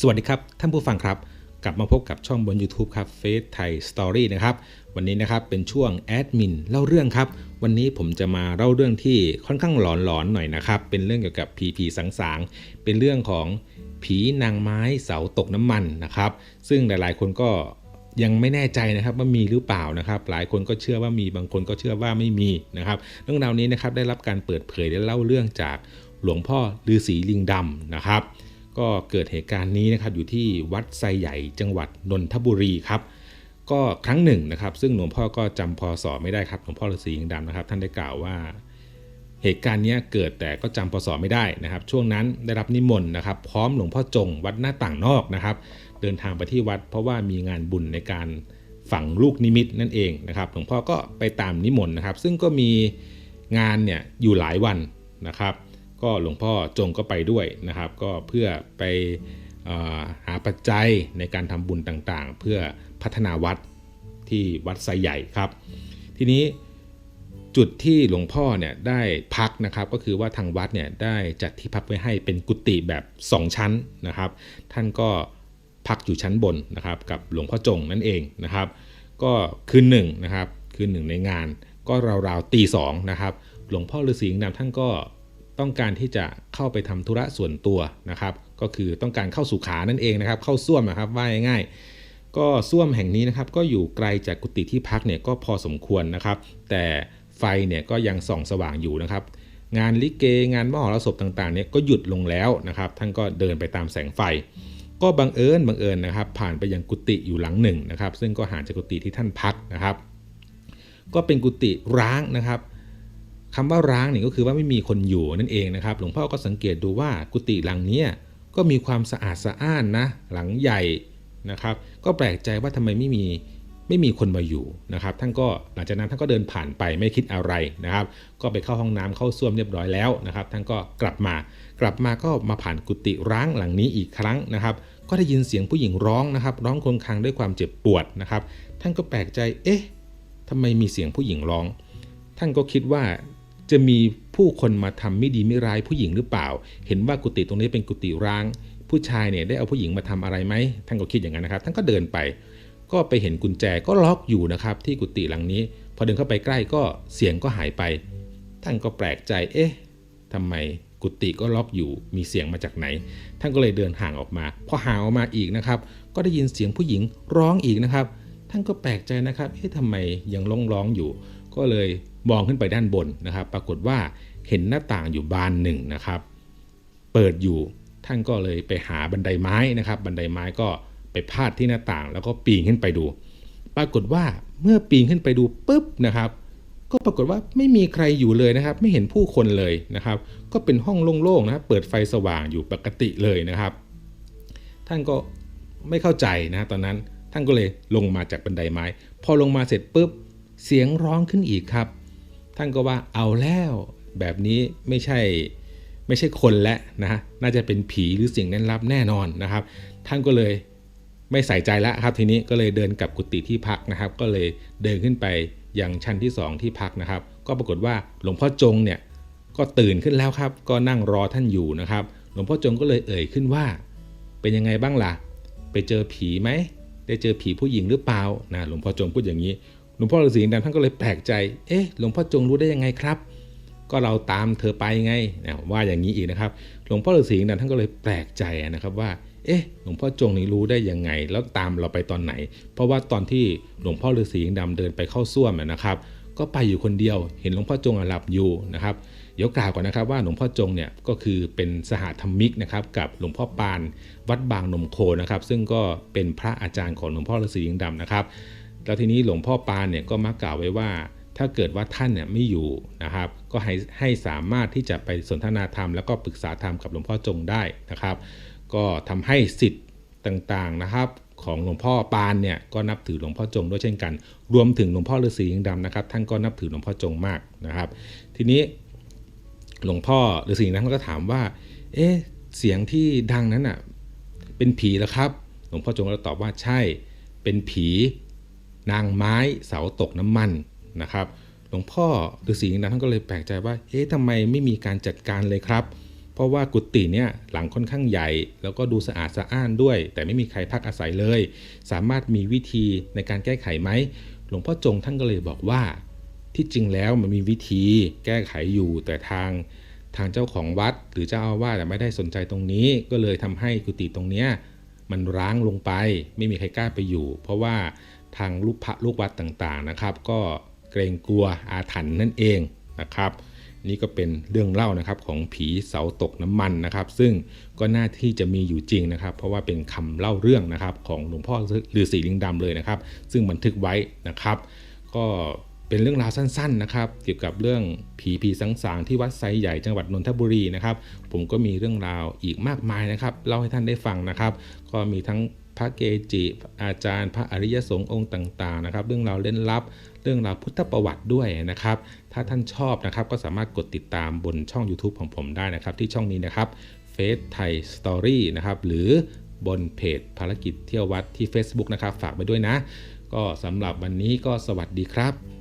สวัสดีครับ ท่านผู้ฟังครับ กลับมาพบกับช่องบน YouTube ครับเฟซไทยสตอรี่นะครับวันนี้นะครับเป็นช่วงแอดมินเล่าเรื่องครับวันนี้ผมจะมาเล่าเรื่องที่ค่อนข้างหลอนๆหน่อยนะครับเป็นเรื่องเกี่ยวกับผีผีสางๆเป็นเรื่องของผีนางไม้เสาตกน้ำมันนะครับ ซึ่งหลายๆ คนก็ยังไม่แน่ใจนะครับว่ามีหรือเปล่านะครับ หลายคนก็เชื่อว่ามีบางคนก็เชื่อว่าไม่มีนะครับเรื่องราวนี้นะครับได้รับการเปิดเผยและเล่าเรื่องจากหลวงพ่อฤาษีลิงดำนะครับ ก็เกิดเหตุการณ์นี้นะครับอยู่ที่วัดไซใหญ่จังหวัดนนทบุรีครับก็ครั้งหนึ่งนะครับ ซึ่งหลวงพ่อก็จำพศไม่ได้ครับหลวงพ่อฤาษีลิงดำนะครับ ท่านได้กล่าวว่า เหตุการณ์นี้เกิดแต่ก็จำพศไม่ได้นะครับ ช่วงนั้นได้รับนิมนต์นะครับ พร้อมหลวงพ่อจงวัดหน้าต่างนอกนะครับ เดินทางไปที่วัด เพราะว่ามีงานบุญในการฝังลูกนิมิตนั่นเองนะครับหลวงพ่อก็ไปตามนิมนต์นะครับ ซึ่งก็มีงานเนี่ยอยู่หลายวันนะครับ ก็หลวงพ่อจงก็ไปด้วยนะครับ ก็เพื่อไปอหาปัจจัยในการทำบุญต่างๆ เพื่อพัฒนาวัดที่วัดไซใหญ่ครับ ทีนี้จุดที่หลวงพ่อเนี่ยได้พักนะครับก็คือว่าทางวัดเนี่ยได้จัดที่พักไว้ให้เป็นกุฏิแบบ 2 ชั้นนะครับ ท่านก็พักอยู่ชั้นบนนะครับกับหลวงพ่อจงนั่นเองนะครับ ก็คืนหนึ่งนะครับคืนหนึ่งในงาน ก็ราวๆตีสองนะครับ หลวงพ่อฤาษีลิงดำท่านก็ ต้องการที่จะเข้าไปทำธุระส่วนตัวนะครับ ก็คือต้องการเข้าสู่ขานั่นเองนะครับ เข้าส้วมนะครับว่าง่ายๆก็ส้วมแห่งนี้นะครับก็อยู่ไกลจากกุฏิที่พักเนี่ยก็พอสมควรนะครับ แต่ไฟเนี่ยก็ยังส่องสว่างอยู่นะครับ งานลิเกงานมหรสพต่างๆเนี่ยก็หยุดลงแล้วนะครับ ท่านก็เดินไปตามแสงไฟ ก็บังเอิญบังเอิญนะครับ ผ่านไปยังกุฏิอยู่หลังหนึ่งนะครับ ซึ่งก็ห่างจากกุฏิที่ท่านพักนะครับ ก็เป็นกุฏิร้างนะครับ คำว่าร้างเนี่ยก็คือว่าไม่มีคนอยู่นั่นเองนะครับ หลวงพ่อก็สังเกตดูว่ากุฏิหลังนี้ก็มีความสะอาดสะอ้านนะหลังใหญ่นะครับ ก็แปลกใจว่าทำไมไม่มีไม่มีคนมาอยู่นะครับ ท่านก็หลังจากนั้นท่านก็เดินผ่านไปไม่คิดอะไรนะครับ ก็ไปเข้าห้องน้ำเข้าส้วมเรียบร้อยแล้วนะครับ ท่านก็กลับมา กลับมาก็มาผ่านกุฏิร้างหลังนี้อีกครั้งนะครับ ก็ได้ยินเสียงผู้หญิงร้องนะครับ ร้องครวญครางด้วยความเจ็บปวดนะครับ ท่านก็แปลกใจ เอ๊ะทำไมมีเสียงผู้หญิงร้อง ท่านก็คิดว่า จะมีผู้คนมาทำไม่ดีไม่ร้ายผู้หญิงหรือเปล่า เห็นว่ากุฏิตรงนี้เป็นกุฏิร้าง ผู้ชายเนี่ยได้เอาผู้หญิงมาทำอะไรไหมท่านก็คิดอย่างนั้นนะครับ ท่านก็เดินไป ก็ไปเห็นกุญแจก็ล็อกอยู่นะครับที่กุฏิหลังนี้ พอเดินเข้าไปใกล้ก็เสียงก็หายไป ท่านก็แปลกใจ เอ๊ะทำไมกุฏิก็ล็อกอยู่ มีเสียงมาจากไหน ท่านก็เลยเดินห่างออกมา พอห่างออกมาอีกนะครับ ก็ได้ยินเสียงผู้หญิงร้องอีกนะครับ ท่านก็แปลกใจนะครับ เอ๊ะทำไมยังร้องร้องอยู่ ก็เลย มองขึ้นไปด้านบนนะครับ ปรากฏว่าเห็นหน้าต่างอยู่บานหนึ่งนะครับ เปิดอยู่ท่านก็เลยไปหาบันไดไม้นะครับ บันไดไม้ก็ไปพาดที่หน้าต่าง แล้วก็ปีนขึ้นไปดู ปรากฏว่าเมื่อปีนขึ้นไปดูปุ๊บนะครับ ก็ปรากฏว่าไม่มีใครอยู่เลยนะครับ ไม่เห็นผู้คนเลยนะครับ ก็เป็นห้องโล่งๆนะครับเปิดไฟสว่างอยู่ปกติเลยนะครับ ท่านก็ไม่เข้าใจนะตอนนั้นท่านก็เลยลงมาจากบันไดไม้ พอลงมาเสร็จปุ๊บเสียงร้องขึ้นอีกครับ ท่านก็ว่าเอาแล้วแบบนี้ไม่ใช่ไม่ใช่คนและนะน่าจะเป็นผีหรือสิ่งนั้นลับแน่นอนนะครับ ท่านก็เลยไม่ใส่ใจแล้วครับ ทีนี้ก็เลยเดินกลับกุฏิที่พักนะครับ ก็เลยเดินขึ้นไปยังชั้นที่สองที่พักนะครับ ก็ปรากฏว่าหลวงพ่อจงเนี่ยก็ตื่นขึ้นแล้วครับ ก็นั่งรอท่านอยู่นะครับ หลวงพ่อจงก็เลยเอ่ยขึ้นว่า เป็นยังไงบ้างล่ะ ไปเจอผีไหมได้เจอผีผู้หญิงหรือเปล่านะหลวงพ่อจงพูดอย่างนี้ หลวงพ่อฤาษีลิงดำท่านก็เลยแปลกใจ เอ๊ะ หลวงพ่อจงรู้ได้ยังไงครับ ก็เราตามเธอไปไงว่าอย่างนี้อีกนะครับ หลวงพ่อฤาษีลิงดำท่านก็เลยแปลกใจนะครับว่า เอ๊ะ หลวงพ่อจงนี่รู้ได้ยังไง แล้วตามเราไปตอนไหน เพราะว่าตอนที่หลวงพ่อฤาษีลิงดำเดินไปเข้าส้วมนะครับ ก็ไปอยู่คนเดียว เห็นหลวงพ่อจงอะหลับอยู่นะครับ เดี๋ยวกล่าวก่อนนะครับว่าหลวงพ่อจงเนี่ยก็คือเป็นสหธรรมิกนะครับกับหลวงพ่อปานวัดบางนมโคนะครับ ซึ่งก็เป็นพระอาจารย์ของหลวงพ่อฤาษีลิงดำนะครับ แล้วทีนี้หลวงพ่อปานเนี่ยก็มักกล่าวไว้ว่า ถ้าเกิดว่าท่านเนี่ยไม่อยู่นะครับ ก็ให้ให้สามารถที่จะไปสนทนาธรรมแล้วก็ปรึกษาธรรมกับหลวงพ่อจงได้นะครับ ก็ทำให้สิทธิ์ต่างๆนะครับของหลวงพ่อปานเนี่ยก็นับถือหลวงพ่อจงด้วยเช่นกัน รวมถึงหลวงพ่อฤาษีลิงดำนะครับ ท่านก็นับถือหลวงพ่อจงมากนะครับ ทีนี้หลวงพ่อฤาษีลิงดำก็ถามว่า เอ๊ะเสียงที่ดังนั้นอะเป็นผีเหรอครับ หลวงพ่อจงก็ตอบว่าใช่เป็นผี นางไม้เสาตกน้ำมันนะครับหลวงพ่อฤาษีลิงดำท่านก็เลยแปลกใจว่าเอ๊ะทำไมไม่มีการจัดการเลยครับ เพราะว่ากุฏิเนี่ยหลังค่อนข้างใหญ่ แล้วก็ดูสะอาดสะอ้านด้วย แต่ไม่มีใครพักอาศัยเลย สามารถมีวิธีในการแก้ไขไหมหลวงพ่อจงท่านก็เลยบอกว่า ที่จริงแล้วมันมีวิธีแก้ไขอยู่แต่ทางทางเจ้าของวัด หรือเจ้าอาวาสไม่ได้สนใจตรงนี้ ก็เลยทำให้กุฏิตรงเนี้ยมันร้างลงไป ไม่มีใครกล้าไปอยู่ เพราะว่า ทางลูกพระลูกวัดต่างๆนะครับ ก็เกรงกลัวอาถรรพ์นั่นเองนะครับ นี่ก็เป็นเรื่องเล่านะครับของผีเสาตกน้ำมันนะครับ ซึ่งก็น่าที่จะมีอยู่จริงนะครับ เพราะว่าเป็นคำเล่าเรื่องนะครับของหลวงพ่อฤาษีลิงดำเลยนะครับ ซึ่งบันทึกไว้นะครับ ก็เป็นเรื่องราวสั้นๆนะครับ เกี่ยวกับเรื่องผีผีสังสางที่วัดไซใหญ่จังหวัดนนทบุรีนะครับ ผมก็มีเรื่องราวอีกมากมายนะครับเล่าให้ท่านได้ฟังนะครับ ก็มีทั้ง พระเกจิ อาจารย์ พระอริยสงฆ์องค์ต่างๆนะครับ เรื่องราวเล่นลับ เรื่องราวพุทธประวัติด้วยนะครับ ถ้าท่านชอบนะครับก็สามารถกดติดตามบนช่อง YouTube ของผมได้นะครับ ที่ช่องนี้นะครับเฟซไทยสตอรี่นะครับหรือบนเพจภารกิจเที่ยววัดที่ Facebook นะครับ ฝากไปด้วยนะ ก็สำหรับวันนี้ก็สวัสดีครับ